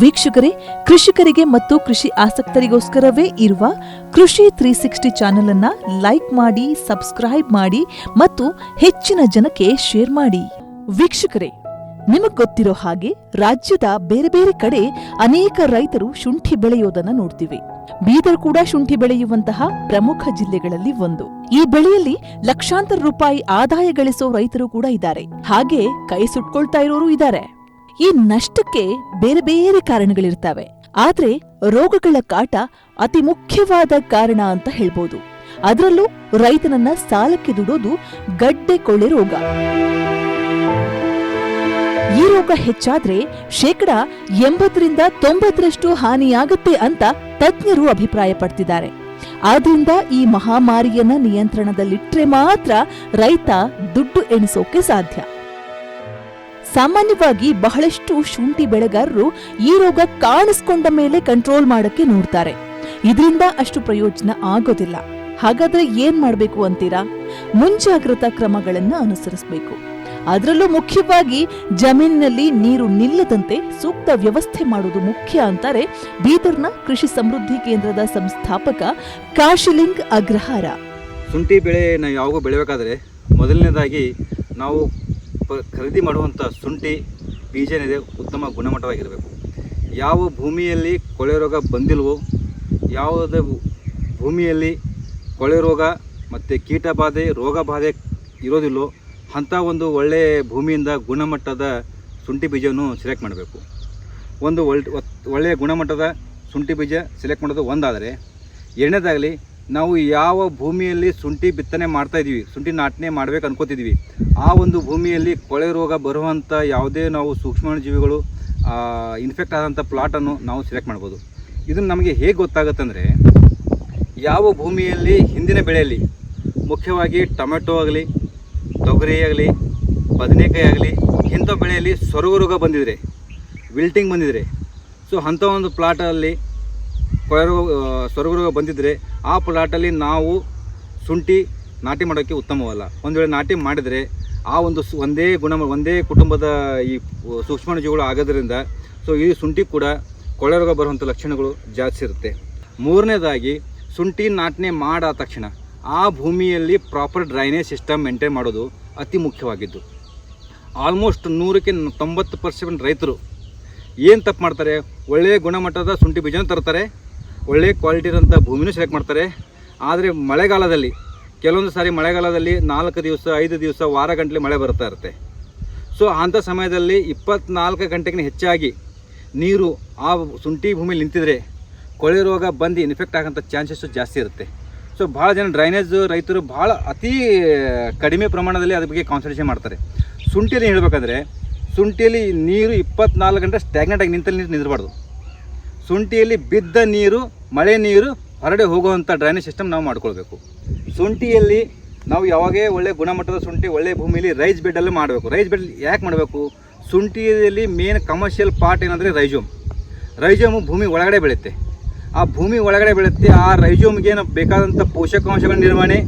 ವೀಕ್ಷಕರೇ, ಕೃಷಿಕರಿಗೆ ಮತ್ತು ಕೃಷಿ ಆಸಕ್ತರಿಗೋಸ್ಕರವೇ ಇರುವ ಕೃಷಿ ತ್ರೀ ಸಿಕ್ಸ್ಟಿ ಚಾನೆಲ್ ಅನ್ನ ಲೈಕ್ ಮಾಡಿ, ಸಬ್ಸ್ಕ್ರೈಬ್ ಮಾಡಿ ಮತ್ತು ಹೆಚ್ಚಿನ ಜನಕ್ಕೆ ಶೇರ್ ಮಾಡಿ. ವೀಕ್ಷಕರೇ, ನಿಮಗ್ ಗೊತ್ತಿರೋ ಹಾಗೆ ರಾಜ್ಯದ ಬೇರೆ ಬೇರೆ ಕಡೆ ಅನೇಕ ರೈತರು ಶುಂಠಿ ಬೆಳೆಯೋದನ್ನ ನೋಡ್ತೀವಿ. ಬೀದರ್ ಕೂಡ ಶುಂಠಿ ಬೆಳೆಯುವಂತಹ ಪ್ರಮುಖ ಜಿಲ್ಲೆಗಳಲ್ಲಿ ಒಂದು. ಈ ಬೆಳೆಯಲ್ಲಿ ಲಕ್ಷಾಂತರ ರೂಪಾಯಿ ಆದಾಯ ಗಳಿಸೋ ರೈತರು ಕೂಡ ಇದ್ದಾರೆ. ಹಾಗೆ ಕೈ ಸುಟ್ಕೊಳ್ತಾ ಇರೋರು ಇದ್ದಾರೆ. ಈ ನಷ್ಟಕ್ಕೆ ಬೇರೆ ಬೇರೆ ಕಾರಣಗಳಿರ್ತವೆ. ಆದ್ರೆ ರೋಗಗಳ ಕಾಟ ಅತಿ ಮುಖ್ಯವಾದ ಕಾರಣ ಅಂತ ಹೇಳ್ಬೋದು. ಅದರಲ್ಲೂ ರೈತನನ್ನ ಸಾಲಕ್ಕೆ ದುಡೋದು ಗಡ್ಡೆ ಕೊಳ್ಳೆ ರೋಗ. ಈ ರೋಗ ಹೆಚ್ಚಾದ್ರೆ ಶೇಕಡ ಎಂಬತ್ತರಿಂದ ತೊಂಬತ್ತರಷ್ಟು ಹಾನಿಯಾಗುತ್ತೆ ಅಂತ ತಜ್ಞರು ಅಭಿಪ್ರಾಯ ಪಡ್ತಿದ್ದಾರೆ ಆದ್ರಿಂದ ಈ ಮಹಾಮಾರಿಯನ್ನ ನಿಯಂತ್ರಣದಲ್ಲಿಟ್ರೆ ಮಾತ್ರ ರೈತ ದುಡ್ಡು ಎಣಿಸೋಕೆ ಸಾಧ್ಯ. ಸಾಮಾನ್ಯವಾಗಿ ಬಹಳಷ್ಟು ಶುಂಠಿ ಬೆಳೆಗಾರರು ಈ ರೋಗ ಕಾಣಿಸ್ಕೊಂಡ ಮೇಲೆ ಕಂಟ್ರೋಲ್ ಮಾಡಕ್ಕೆ ನೋಡ್ತಾರೆ. ಇದರಿಂದ ಅಷ್ಟು ಪ್ರಯೋಜನ ಆಗೋದಿಲ್ಲ. ಹಾಗಾದ್ರೆ ಏನ್ ಮಾಡಬೇಕು ಅಂತೀರಾ? ಮುಂಜಾಗ್ರತಾ ಕ್ರಮಗಳನ್ನ ಅನುಸರಿಸಬೇಕು. ಅದರಲ್ಲೂ ಮುಖ್ಯವಾಗಿ ಜಮೀನಿನಲ್ಲಿ ನೀರು ನಿಲ್ಲದಂತೆ ಸೂಕ್ತ ವ್ಯವಸ್ಥೆ ಮಾಡುವುದು ಮುಖ್ಯ ಅಂತಾರೆ ಬೀದರ್ನ ಕೃಷಿ ಸಮೃದ್ಧಿ ಕೇಂದ್ರದ ಸಂಸ್ಥಾಪಕ ಕಾಶಿಲಿಂಗ್ ಅಗ್ರಹಾರ. ಶುಂಠಿ ಬೆಳೆ ಯಾವಾಗ ಬೆಳಿಬೇಕಾದ್ರೆ ಮೊದಲನೇದಾಗಿ ನಾವು ಪ, ಖರೀದಿ ಮಾಡುವಂಥ ಶುಂಠಿ ಬೀಜ ಏನಿದೆ ಉತ್ತಮ ಗುಣಮಟ್ಟವಾಗಿರಬೇಕು. ಯಾವ ಭೂಮಿಯಲ್ಲಿ ಕೊಳೆ ರೋಗ ಬಂದಿಲ್ವೋ, ಯಾವುದೇ ಭೂಮಿಯಲ್ಲಿ ಕೊಳೆ ರೋಗ ಮತ್ತು ಕೀಟ ಬಾಧೆ ರೋಗ ಬಾಧೆ ಇರೋದಿಲ್ಲೋ, ಅಂಥ ಒಂದು ಒಳ್ಳೆಯ ಭೂಮಿಯಿಂದ ಗುಣಮಟ್ಟದ ಶುಂಠಿ ಬೀಜವನ್ನು ಸೆಲೆಕ್ಟ್ ಮಾಡಬೇಕು. ಒಂದು ಒಳ್ ಒಳ್ಳೆಯ ಗುಣಮಟ್ಟದ ಶುಂಠಿ ಬೀಜ ಸೆಲೆಕ್ಟ್ ಮಾಡೋದು ಒಂದಾದರೆ, ಎರಡನೇದಾಗಲಿ ನಾವು ಯಾವ ಭೂಮಿಯಲ್ಲಿ ಶುಂಠಿ ಬಿತ್ತನೆ ಮಾಡ್ತಾ ಇದ್ದೀವಿ, ಶುಂಠಿ ನಾಟನೆ ಮಾಡ್ಬೇಕು ಅನ್ಕೋತಿದ್ವಿ ಆ ಒಂದು ಭೂಮಿಯಲ್ಲಿ ಕೊಳೆ ರೋಗ ಬರುವಂಥ ಯಾವುದೇ ನಾವು ಸೂಕ್ಷ್ಮಾಣುಜೀವಿಗಳು ಇನ್ಫೆಕ್ಟ್ ಆದಂಥ ಪ್ಲಾಟನ್ನು ನಾವು ಸೆಲೆಕ್ಟ್ ಮಾಡ್ಬೋದು. ಇದನ್ನು ನಮಗೆ ಹೇಗೆ ಗೊತ್ತಾಗುತ್ತಂದರೆ, ಯಾವ ಭೂಮಿಯಲ್ಲಿ ಹಿಂದಿನ ಬೆಳೆಯಲ್ಲಿ ಮುಖ್ಯವಾಗಿ ಟೊಮೆಟೊ ಆಗಲಿ, ತೊಗರಿ ಆಗಲಿ, ಬದನೆಕಾಯಿ ಆಗಲಿ, ಇಂಥ ಬೆಳೆಯಲ್ಲಿ ಸೊರಗು ರೋಗ ಬಂದಿದ್ರೆ ವಿಲ್ಟಿಂಗ್ ಬಂದಿದ್ರೆ ಸೊ ಅಂಥ ಒಂದು ಪ್ಲಾಟಲ್ಲಿ ಕೊಳೆರೋ ಸೊರಗು ರೋಗ ಬಂದಿದ್ದರೆ ಆ ಪ್ಲಾಟಲ್ಲಿ ನಾವು ಶುಂಠಿ ನಾಟಿ ಮಾಡೋಕ್ಕೆ ಉತ್ತಮವಲ್ಲ. ಒಂದು ವೇಳೆ ನಾಟಿ ಮಾಡಿದರೆ ಆ ಒಂದು ಒಂದೇ ಗುಣ, ಒಂದೇ ಕುಟುಂಬದ ಈ ಸೂಕ್ಷ್ಮಾಣುಜೀವಿಗಳು ಆಗೋದ್ರಿಂದ ಸೊ ಈ ಶುಂಠಿ ಕೂಡ ಕೊಳೆ ರೋಗ ಬರುವಂಥ ಲಕ್ಷಣಗಳು ಜಾಸ್ತಿ ಇರುತ್ತೆ. ಮೂರನೇದಾಗಿ ಶುಂಠಿ ನಾಟನೆ ಮಾಡಾದ ತಕ್ಷಣ ಆ ಭೂಮಿಯಲ್ಲಿ ಪ್ರಾಪರ್ ಡ್ರೈನೇಜ್ ಸಿಸ್ಟಮ್ ಮೇಂಟೈನ್ ಮಾಡೋದು ಅತಿ ಮುಖ್ಯವಾಗಿದ್ದು. ಆಲ್ಮೋಸ್ಟ್ ನೂರಕ್ಕೆ ತೊಂಬತ್ತು ಪರ್ಸೆಂಟ್ ರೈತರು ಏನು ತಪ್ಪು ಮಾಡ್ತಾರೆ? ಒಳ್ಳೆಯ ಗುಣಮಟ್ಟದ ಶುಂಠಿ ಬೀಜನ ತರ್ತಾರೆ ಒಳ್ಳೆಯ ಕ್ವಾಲಿಟಿ ಇರೋಂಥ ಭೂಮಿನೂ ಸೆಲೆಕ್ಟ್ ಮಾಡ್ತಾರೆ. ಆದರೆ ಮಳೆಗಾಲದಲ್ಲಿ, ಕೆಲವೊಂದು ಸಾರಿ ಮಳೆಗಾಲದಲ್ಲಿ ನಾಲ್ಕು ದಿವಸ, ಐದು ದಿವಸ, ವಾರ ಗಂಟಲೆ ಮಳೆ ಬರ್ತಾ ಇರುತ್ತೆ. ಸೊ ಅಂಥ ಸಮಯದಲ್ಲಿ ಇಪ್ಪತ್ನಾಲ್ಕು ಗಂಟೆಗಿಂತ ಹೆಚ್ಚಾಗಿ ನೀರು ಆ ಶುಂಠಿ ಭೂಮಿಲಿ ನಿಂತಿದ್ರೆ ಕೊಳೆ ರೋಗ ಬಂದು ಇನ್ಫೆಕ್ಟ್ ಆಗೋಂಥ ಚಾನ್ಸಸ್ಸು ಜಾಸ್ತಿ ಇರುತ್ತೆ. ಸೊ ಭಾಳ ಜನ ಡ್ರೈನೇಜ್ ರೈತರು ಭಾಳ ಅತಿ ಕಡಿಮೆ ಪ್ರಮಾಣದಲ್ಲಿ ಅದ್ರ ಬಗ್ಗೆ ಕಾನ್ಸಂಟ್ರೇಷನ್ ಮಾಡ್ತಾರೆ. ಶುಂಠಿಯಲ್ಲಿ ಹೇಳಬೇಕಾದ್ರೆ, ಶುಂಠಿಯಲ್ಲಿ ನೀರು ಇಪ್ಪತ್ನಾಲ್ಕು ಗಂಟೆ ಸ್ಟ್ಯಾಗ್ನೆಂಟಾಗಿ ನಿಂತಲ್ಲಿ ನೀರು ನಿಂದಿರಬಾರ್ದು. ಶುಂಠಿಯಲ್ಲಿ ಬಿದ್ದ ನೀರು, ಮಳೆ ನೀರು ಹೊರಡೆ ಹೋಗುವಂಥ ಡ್ರೈನೇಜ್ ಸಿಸ್ಟಮ್ ನಾವು ಮಾಡ್ಕೊಳ್ಬೇಕು. ಶುಂಠಿಯಲ್ಲಿ ನಾವು ಯಾವಾಗೇ ಒಳ್ಳೆ ಗುಣಮಟ್ಟದ ಶುಂಠಿ ಒಳ್ಳೆ ಭೂಮಿಯಲ್ಲಿ ರೈಸ್ ಬೆಡ್ಡಲ್ಲಿ ಮಾಡಬೇಕು. ರೈಸ್ ಬೆಡ್ ಯಾಕೆ ಮಾಡಬೇಕು? ಶುಂಠಿಯಲ್ಲಿ ಮೇನ್ ಕಮರ್ಷಿಯಲ್ ಪಾರ್ಟ್ ಏನಂದರೆ ರೈಜೋಮ್ ರೈಜೋಮು ಭೂಮಿ ಒಳಗಡೆ ಬೆಳೆಯುತ್ತೆ. ಆ ಭೂಮಿ ಒಳಗಡೆ ಬೆಳೆಯುತ್ತೆ, ಆ ರೈಜೋಮ್ಗೆ ಬೇಕಾದಂಥ ಪೋಷಕಾಂಶಗಳ ನಿರ್ವಹಣೆ,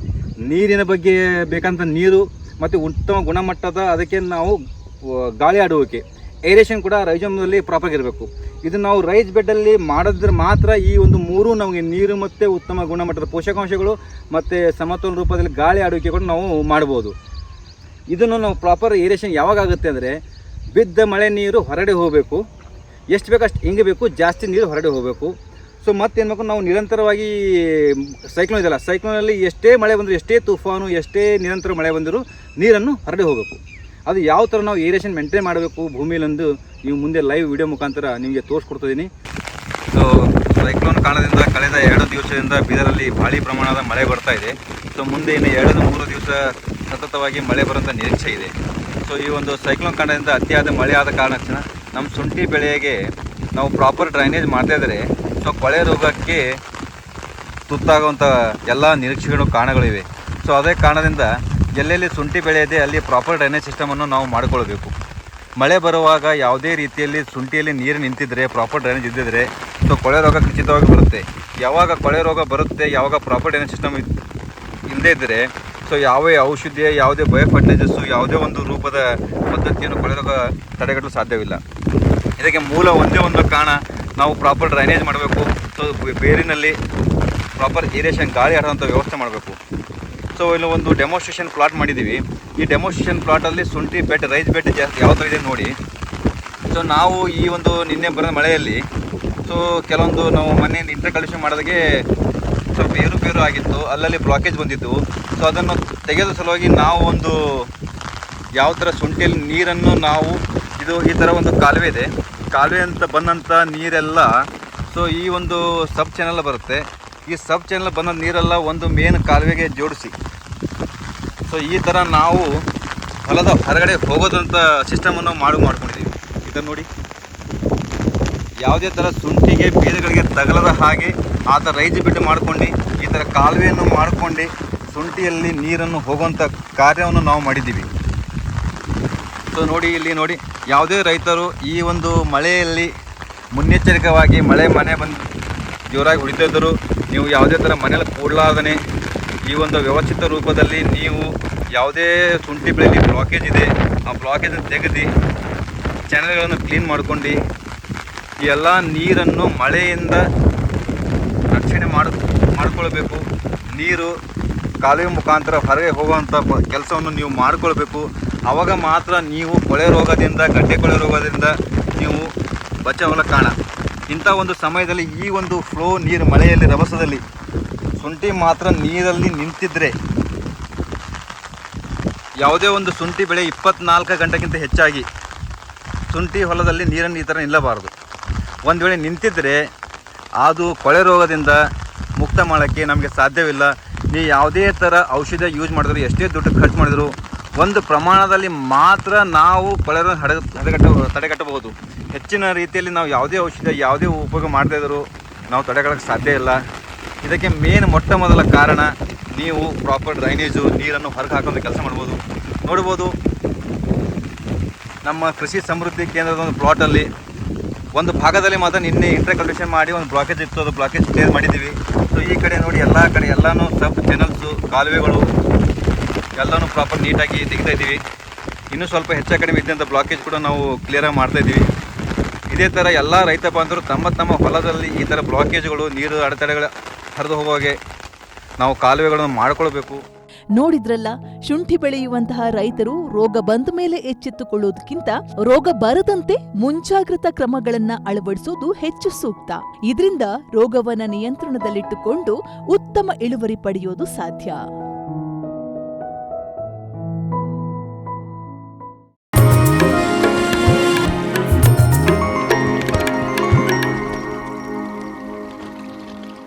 ನೀರಿನ ಬಗ್ಗೆ ಬೇಕಾದಂಥ ನೀರು, ಮತ್ತು ಉತ್ತಮ ಗುಣಮಟ್ಟದ ಅದಕ್ಕೆ ನಾವು ಗಾಳಿ ಆಡುವಿಕೆ. ಏರೇಷನ್ ಕೂಡ ರೈಜಮ್ನಲ್ಲಿ ಪ್ರಾಪರ್ ಇರಬೇಕು. ಇದು ನಾವು ರೈಸ್ ಬೆಡ್ಡಲ್ಲಿ ಮಾಡಿದ್ರೆ ಮಾತ್ರ ಈ ಒಂದು ಮೂರು ನಮಗೆ ನೀರು ಮತ್ತು ಉತ್ತಮ ಗುಣಮಟ್ಟದ ಪೋಷಕಾಂಶಗಳು ಮತ್ತು ಸಮತೋಲನ ರೂಪದಲ್ಲಿ ಗಾಳಿ ಆಡುವಿಕೆ ಕೂಡ ನಾವು ಮಾಡ್ಬೋದು. ಇದನ್ನು ನಾವು ಪ್ರಾಪರ್ ಏರೇಷನ್ ಯಾವಾಗ ಆಗುತ್ತೆ ಅಂದರೆ ಬಿದ್ದ ಮಳೆ ನೀರು ಹೊರಡೆ ಹೋಗಬೇಕು. ಎಷ್ಟು ಬೇಕು ಅಷ್ಟು ಹಿಂಗಬೇಕು ಜಾಸ್ತಿ ನೀರು ಹೊರಡೆ ಹೋಗಬೇಕು. ಸೊ ಮತ್ತೇನು ಬೇಕು ನಾವು ನಿರಂತರವಾಗಿ ಸೈಕ್ಲೋನ್ ಇದೆಯಲ್ಲ ಸೈಕ್ಲೋನಲ್ಲಿ ಎಷ್ಟೇ ಮಳೆ ಬಂದರೂ, ಎಷ್ಟೇ ತುಫಾನು, ಎಷ್ಟೇ ನಿರಂತರ ಮಳೆ ಬಂದರೂ ನೀರನ್ನು ಹೊರಡೆ ಹೋಗಬೇಕು. ಅದು ಯಾವ ಥರ ನಾವು ಏರಿಯೇಷನ್ ಮೇಂಟೈನ್ ಮಾಡಬೇಕು ಭೂಮಿಯಲ್ಲೊಂದು ನೀವು ಮುಂದೆ ಲೈವ್ ವಿಡಿಯೋ ಮುಖಾಂತರ ನಿಮಗೆ ತೋರಿಸ್ಕೊಡ್ತಿದ್ದೀನಿ. ಸೊ ಸೈಕ್ಲೋನ್ ಕಾರಣದಿಂದ ಕಳೆದ ಎರಡು ದಿವಸದಿಂದ ಬೀದರಲ್ಲಿ ಭಾರಿ ಪ್ರಮಾಣದ ಮಳೆ ಬರ್ತಾ ಇದೆ. ಸೊ ಮುಂದೆ ಇನ್ನು ಎರಡು ಮೂರು ದಿವಸ ಸತತವಾಗಿ ಮಳೆ ಬರುವಂಥ ನಿರೀಕ್ಷೆ ಇದೆ. ಸೊ ಈ ಒಂದು ಸೈಕ್ಲೋನ್ ಕಾರಣದಿಂದ ಅತಿಯಾದ ಮಳೆ ಆದ ಕಾರಣ ನಮ್ಮ ಶುಂಠಿ ಬೆಳೆಗೆ ನಾವು ಪ್ರಾಪರ್ ಡ್ರೈನೇಜ್ ಮಾಡ್ತಾ ಇದ್ದರೆ. ಸೊ ಕೊಳೆ ರೋಗಕ್ಕೆ ತುತ್ತಾಗುವಂಥ ಎಲ್ಲ ನಿರೀಕ್ಷೆಗಳು ಕಾರಣಗಳಿವೆ. ಸೊ ಅದೇ ಕಾರಣದಿಂದ ಎಲ್ಲೆಲ್ಲಿ ಶುಂಠಿ ಬೆಳೆ ಇದೆ ಅಲ್ಲಿ ಪ್ರಾಪರ್ ಡ್ರೈನೇಜ್ ಸಿಸ್ಟಮನ್ನು ನಾವು ಮಾಡಿಕೊಳ್ಬೇಕು. ಮಳೆ ಬರುವಾಗ ಯಾವುದೇ ರೀತಿಯಲ್ಲಿ ಶುಂಠಿಯಲ್ಲಿ ನೀರು ನಿಂತಿದ್ರೆ ಪ್ರಾಪರ್ ಡ್ರೈನೇಜ್ ಇದ್ದಿದ್ರೆ ಸೊ ಕೊಳೆ ರೋಗ ಖಚಿತವಾಗಿ ಬರುತ್ತೆ. ಯಾವಾಗ ಕೊಳೆ ರೋಗ ಬರುತ್ತೆ, ಯಾವಾಗ ಪ್ರಾಪರ್ ಡ್ರೈನೇಜ್ ಸಿಸ್ಟಮ್ ಇಲ್ಲದೇ ಇದ್ದರೆ ಸೊ ಯಾವುದೇ ಔಷಧಿ ಯಾವುದೇ ಬಯೋ ಫರ್ಟಿಲೈಸರ್ಸು ಯಾವುದೇ ಒಂದು ರೂಪದ ಪದ್ಧತಿಯನ್ನು ಕೊಳೆ ರೋಗ ತಡೆಗಟ್ಟಲು ಸಾಧ್ಯವಿಲ್ಲ. ಇದಕ್ಕೆ ಮೂಲ ಒಂದೇ ಒಂದು ಕಾರಣ, ನಾವು ಪ್ರಾಪರ್ ಡ್ರೈನೇಜ್ ಮಾಡಬೇಕು ಸೊ ಬೇರಿನಲ್ಲಿ ಪ್ರಾಪರ್ ಏರಿಯೇಷನ್ ಗಾಳಿ ಆಡುವಂಥ ವ್ಯವಸ್ಥೆ ಮಾಡಬೇಕು. ಸೊ ಇಲ್ಲಿ ಒಂದು ಡೆಮೋಸ್ಟ್ರೇಷನ್ ಪ್ಲಾಟ್ ಮಾಡಿದ್ದೀವಿ ಈ ಡೆಮೋಸ್ಟ್ರೇಷನ್ ಪ್ಲಾಟಲ್ಲಿ ಶುಂಠಿ ಬೆಟ್ ರೈಸ್ ಬೆಡ್ ಜಾಸ್ತಿ ಯಾವ ಥರ ಇದೆ ನೋಡಿ. ಸೊ ನಾವು ಈ ಒಂದು ನಿನ್ನೆ ಬರೋ ಮಳೆಯಲ್ಲಿ. ಸೊ ಕೆಲವೊಂದು ನಾವು ಮನೆಯಿಂದ ಇಂಟರ್ ಕಲೆಕ್ಷನ್ ಮಾಡೋದಕ್ಕೆ ಸ್ವಲ್ಪ ಏರುಪೇರು ಆಗಿತ್ತು. ಅಲ್ಲಲ್ಲಿ ಬ್ಲಾಕೇಜ್ ಬಂದಿತ್ತು. ಸೊ ಅದನ್ನು ತೆಗೆದು ಸಲುವಾಗಿ ನಾವು ಒಂದು ಯಾವ ಥರ ಶುಂಠಿಯಲ್ಲಿ ನೀರನ್ನು ನಾವು ಇದು ಈ ಥರ ಒಂದು ಕಾಲುವೆ ಇದೆ. ಕಾಲುವೆ ಅಂತ ಬಂದಂಥ ನೀರೆಲ್ಲ ಸೊ ಈ ಒಂದು ಸಬ್ ಚಾನಲ್ ಬರುತ್ತೆ. ಈ ಸಬ್ ಚಾನಲ್ ಬಂದ ನೀರೆಲ್ಲ ಒಂದು ಮೇನ್ ಕಾಲುವೆಗೆ ಜೋಡಿಸಿ. ಸೊ ಈ ಥರ ನಾವು ಹೊಲದ ಹೊರಗಡೆ ಹೋಗೋದಂಥ ಸಿಸ್ಟಮನ್ನು ಮಾಡು ಮಾಡ್ಕೊಂಡಿದ್ದೀವಿ ಇದನ್ನು ನೋಡಿ. ಯಾವುದೇ ಥರ ಶುಂಠಿಗೆ ಬೇರುಗಳಿಗೆ ತಗಲದ ಹಾಗೆ ಆ ಥರ ರೈಜ್ ಬಿಟ್ಟು ಮಾಡ್ಕೊಂಡು, ಈ ಥರ ಕಾಲುವೆಯನ್ನು ಮಾಡ್ಕೊಂಡು ಶುಂಠಿಯಲ್ಲಿ ನೀರನ್ನು ಹೋಗುವಂಥ ಕಾರ್ಯವನ್ನು ನಾವು ಮಾಡಿದ್ದೀವಿ ಸೊ ನೋಡಿ ಇಲ್ಲಿ ನೋಡಿ. ಯಾವುದೇ ರೈತರು ಈ ಒಂದು ಮಳೆಯಲ್ಲಿ ಮುನ್ನೆಚ್ಚರಿಕವಾಗಿ ಮಳೆ ಮನೆ ಬಂದು ಜೋರಾಗಿ ಹೊಡಿತಾ ಇದ್ದರು ನೀವು ಯಾವುದೇ ಥರ ಮನೇಲಿ ಕೂಡಲಾರ್ದೇ ಈ ಒಂದು ವ್ಯವಸ್ಥಿತ ರೂಪದಲ್ಲಿ ನೀವು ಯಾವುದೇ ಶುಂಠಿ ಬೆಳೆಯಲ್ಲಿ ಬ್ಲಾಕೇಜ್ ಇದೆ, ಆ ಬ್ಲಾಕೇಜನ್ನು ತೆಗೆದು ಚಾನಲ್ಗಳನ್ನು ಕ್ಲೀನ್ ಮಾಡ್ಕೊಂಡು ಎಲ್ಲ ನೀರನ್ನು ಮಳೆಯಿಂದ ರಕ್ಷಣೆ ಮಾಡಿ, ಮಾಡಿಕೊಳ್ಬೇಕು. ನೀರು ಕಾಲುವೆ ಮುಖಾಂತರ ಹೊರಗೆ ಹೋಗುವಂಥ ಕೆಲಸವನ್ನು ನೀವು ಮಾಡಿಕೊಳ್ಬೇಕು. ಆವಾಗ ಮಾತ್ರ ನೀವು ಕೊಳೆ ರೋಗದಿಂದ, ಗಡ್ಡೆ ಕೊಳೆ ರೋಗದಿಂದ ನೀವು ಬಚಾವಲ ಕಾಣ ಇಂಥ ಒಂದು ಸಮಯದಲ್ಲಿ ಈ ಒಂದು ಫ್ಲೋ ನೀರು ಮಳೆಯಲ್ಲಿ ರಭಸದಲ್ಲಿ ಶುಂಠಿ ಮಾತ್ರ ನೀರಲ್ಲಿ ನಿಂತಿದ್ರೆ ಯಾವುದೇ ಒಂದು ಶುಂಠಿ ಬೆಳೆ ಇಪ್ಪತ್ನಾಲ್ಕು ಗಂಟೆಗಿಂತ ಹೆಚ್ಚಾಗಿ ಶುಂಠಿ ಹೊಲದಲ್ಲಿ ನೀರನ್ನು ಈ ಥರ ನಿಲ್ಲಬಾರದು. ಒಂದು ವೇಳೆ ನಿಂತಿದ್ದರೆ ಅದು ಕೊಳೆ ರೋಗದಿಂದ ಮುಕ್ತ ಮಾಡೋಕ್ಕೆ ನಮಗೆ ಸಾಧ್ಯವಿಲ್ಲ. ನೀವು ಯಾವುದೇ ಥರ ಔಷಧ ಯೂಸ್ ಮಾಡಿದ್ರು, ಎಷ್ಟೇ ದುಡ್ಡು ಖರ್ಚು ಮಾಡಿದ್ರು, ಒಂದು ಪ್ರಮಾಣದಲ್ಲಿ ಮಾತ್ರ ನಾವು ಕೊಳೆ ರೋಗ ಹಡೆ ತಡೆಗಟ್ಟ ತಡೆಗಟ್ಟಬಹುದು. ಹೆಚ್ಚಿನ ರೀತಿಯಲ್ಲಿ ನಾವು ಯಾವುದೇ ಔಷಧ, ಯಾವುದೇ ಉಪಯೋಗ ಮಾಡದೇ ಇದ್ದರೂ ನಾವು ತಡೆಗಟ್ಟಕ್ಕೆ ಸಾಧ್ಯ ಇಲ್ಲ. ಇದಕ್ಕೆ ಮೇನ್ ಮೊಟ್ಟ ಮೊದಲ ಕಾರಣ ನೀವು ಪ್ರಾಪರ್ ಡ್ರೈನೇಜು ನೀರನ್ನು ಹೊರಗೆ ಹಾಕೋದು ಕೆಲಸ ಮಾಡ್ಬೋದು. ನೋಡ್ಬೋದು, ನಮ್ಮ ಕೃಷಿ ಸಮೃದ್ಧಿ ಕೇಂದ್ರದ ಒಂದು ಪ್ಲಾಟಲ್ಲಿ ಒಂದು ಭಾಗದಲ್ಲಿ ಮಾತ್ರ ನಿನ್ನೆ ಇಂಟ್ರೆ ಕಂಡೀಷನ್ ಮಾಡಿ ಒಂದು ಬ್ಲಾಕೇಜ್ ಇತ್ತು. ಅದು ಬ್ಲಾಕೇಜ್ ಕ್ಲಿಯರ್ ಮಾಡಿದ್ದೀವಿ. ಸೊ ಈ ಕಡೆ ನೋಡಿ ಎಲ್ಲ ಕಡೆ ಎಲ್ಲನೂ ಸಬ್ ಚಾನಲ್ಸು ಕಾಲುವೆಗಳು ಎಲ್ಲನೂ ಪ್ರಾಪರ್ ನೀಟಾಗಿ ತೆಗಿತಾ ಇದ್ದೀವಿ. ಇನ್ನೂ ಸ್ವಲ್ಪ ಹೆಚ್ಚು ಕಡಿಮೆ ಇದ್ದಂಥ ಬ್ಲಾಕೇಜ್ ಕೂಡ ನಾವು ಕ್ಲಿಯರಾಗಿ ಮಾಡ್ತಾ ಇದ್ದೀವಿ. ಇದೇ ಥರ ಎಲ್ಲ ರೈತ ಬಾಂಧವರು ತಮ್ಮ ತಮ್ಮ ಹೊಲದಲ್ಲಿ ಈ ಥರ ಬ್ಲಾಕೇಜ್ಗಳು ನೀರು ಅಡೆತಡೆಗಳ ಹರಿದು ಹೋಗುವಾಗೆ ನಾವು ಕಾಲುವೆಗಳನ್ನು ಮಾಡಿಕೊಳ್ಬೇಕು ನೋಡಿದ್ರಲ್ಲ, ಶುಂಠಿ ಬೆಳೆಯುವಂತಹ ರೈತರು ರೋಗ ಬಂದ ಮೇಲೆ ಎಚ್ಚೆತ್ತುಕೊಳ್ಳುವುದಕ್ಕಿಂತ ರೋಗ ಬರದಂತೆ ಮುಂಜಾಗ್ರತಾ ಕ್ರಮಗಳನ್ನ ಅಳವಡಿಸುವುದು ಹೆಚ್ಚು ಸೂಕ್ತ. ಇದರಿಂದ ರೋಗವನ್ನ ನಿಯಂತ್ರಣದಲ್ಲಿಟ್ಟುಕೊಂಡು ಉತ್ತಮ ಇಳುವರಿ ಪಡೆಯೋದು ಸಾಧ್ಯ.